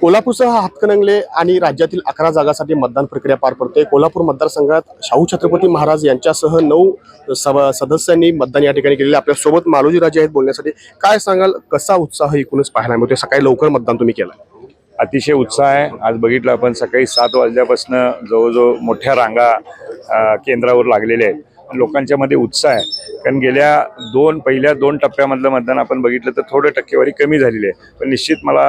कोल्हापूरसह हातकणंगले आणि राज्यातील अकरा जागासाठी मतदान प्रक्रिया पार पडते कोल्हापूर मतदारसंघात शाहू छत्रपती महाराज यांच्यासह नऊ सदस्यांनी मतदान या ठिकाणी केलेले आपल्यासोबत मालोजी राजे आहेत बोलण्यासाठी. काय सांगाल? कसा उत्साह एकूणच पाहायला मिळतो सकाळी लवकर मतदान तुम्ही केलं. अतिशय उत्साह आहे. आज बघितलं आपण सकाळी सात वाजल्यापासून जवळजवळ मोठ्या रांगा केंद्रावर लागलेल्या आहेत. लोकांच्या मध्ये उत्साह आहे. कारण गेल्या दोन पहिल्या दोन टप्प्यामधलं मतदान आपण बघितलं तर थोडं टक्केवारी कमी झालेली आहे. पण निश्चित मला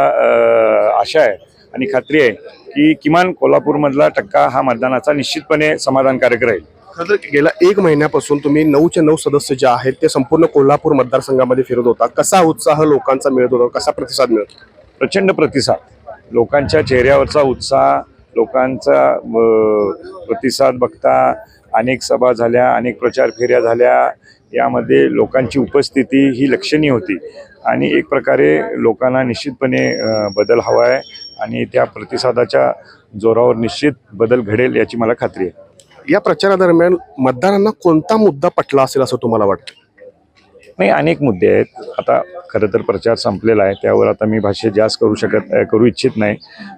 आशा आहे आणि खात्री आहे की किमान कोल्हापूरमधला टक्का हा मतदानाचा निश्चितपणे समाधानकारक राहील. खरं तर गेल्या एक महिन्यापासून तुम्ही नऊचे नऊ सदस्य जे आहेत ते संपूर्ण कोल्हापूर मतदारसंघामध्ये फिरत होता. कसा उत्साह लोकांचा मिळत होता? कसा प्रतिसाद मिळत? प्रचंड प्रतिसाद. लोकांच्या चेहऱ्यावरचा उत्साह लोकांचा प्रतिसाद बघता अनेक सभा झाल्या अनेक प्रचार फेऱ्या झाल्या यामध्ये लोकांची उपस्थिती ही लक्षणीय होती. आणि एक प्रकारे लोकांना निश्चितपणे बदल हवा आहे आणि त्या प्रतिसादाच्या जोरावर निश्चित बदल घडेल याची मला खात्री आहे. या प्रचारादरम्यान मतदारांना कोणता मुद्दा पटला असेल असं तुम्हाला वाटतं? नाही अनेक मुद्दे आहेत. आता खरं तर प्रचार संपलेला आहे त्यावर आता मी भाष्य जास्त करू शकत करू इच्छित नाही.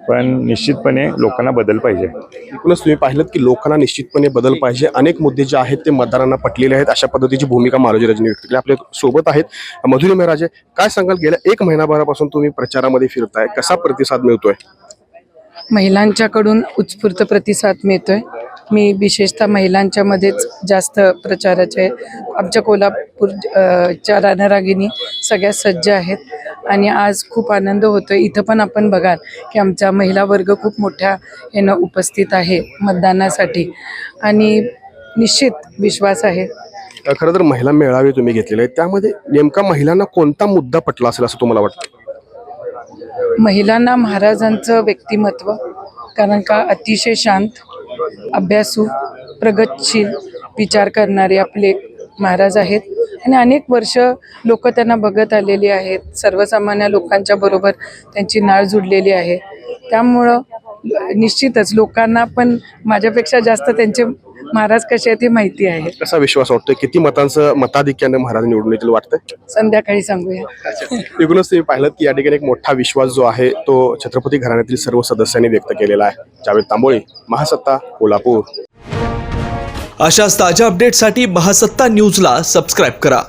पण निश्चितपणे लोकांना बदल पाहिजे. एकूणच तुम्ही पाहिलं की लोकांना निश्चितपणे बदल पाहिजे. अनेक मुद्दे जे आहेत ते मतदारांना पटलेले आहेत. अशा पद्धतीची भूमिका मालोजीराजांनी व्यक्त केली. आपल्यासोबत आहेत मधुरी राजे काय सांगाल गेल्या एक महिनाभरापासून तुम्ही प्रचारामध्ये फिरताय. कसा प्रतिसाद मिळतोय? महिलांच्याकडून उत्स्फूर्त प्रतिसाद मिळतोय. मी विशेषतः महिलांच्या मध्येच जास्त प्रचाराचे आमच्या कोल्हापूर च्या रणरागिणी सगळ्या सज्ज आहेत आणि आज खूप आनंद होतोय. इथं पण आपण बघाल की आमचा महिला वर्ग खूप मोठ्या यानं उपस्थित आहे मतदानासाठी. आणि निश्चित विश्वास आहे. खरं तर महिला मेळावे तुम्ही घेतलेले आहेत. त्यामध्ये नेमका महिलांना कोणता मुद्दा पटला असेल असं तुम्हाला वाटतं? महिलांना महाराजांचं व्यक्तिमत्व कारण का अतिशय शांत अभ्यासू प्रगतशील विचार करणारे आपले महाराज आहेत. आणि अनेक वर्ष लोक त्यांना बघत आलेली आहेत. सर्वसामान्य लोकांच्या बरोबर त्यांची नाळ जुडलेली आहे. त्यामुळं निश्चितच लोकांना पण माझ्यापेक्षा जास्त त्यांचे महाराज कसे आहेत हे माहिती आहे. कसा विश्वास वाटतोय? किती मतांचं मताधिक्याने महाराज निवडून येतील वाटतंय? संध्याकाळी सांगूया. एकूणच तुम्ही पाहिलं की या ठिकाणी एक मोठा विश्वास जो आहे तो छत्रपती घराण्यातील सर्व सदस्यांनी व्यक्त केलेला आहे. जावेद तांबोळी महासत्ता कोल्हापूर. अशाच ताज्या अपडेटसाठी महासत्ता न्यूजला सबस्क्राईब करा.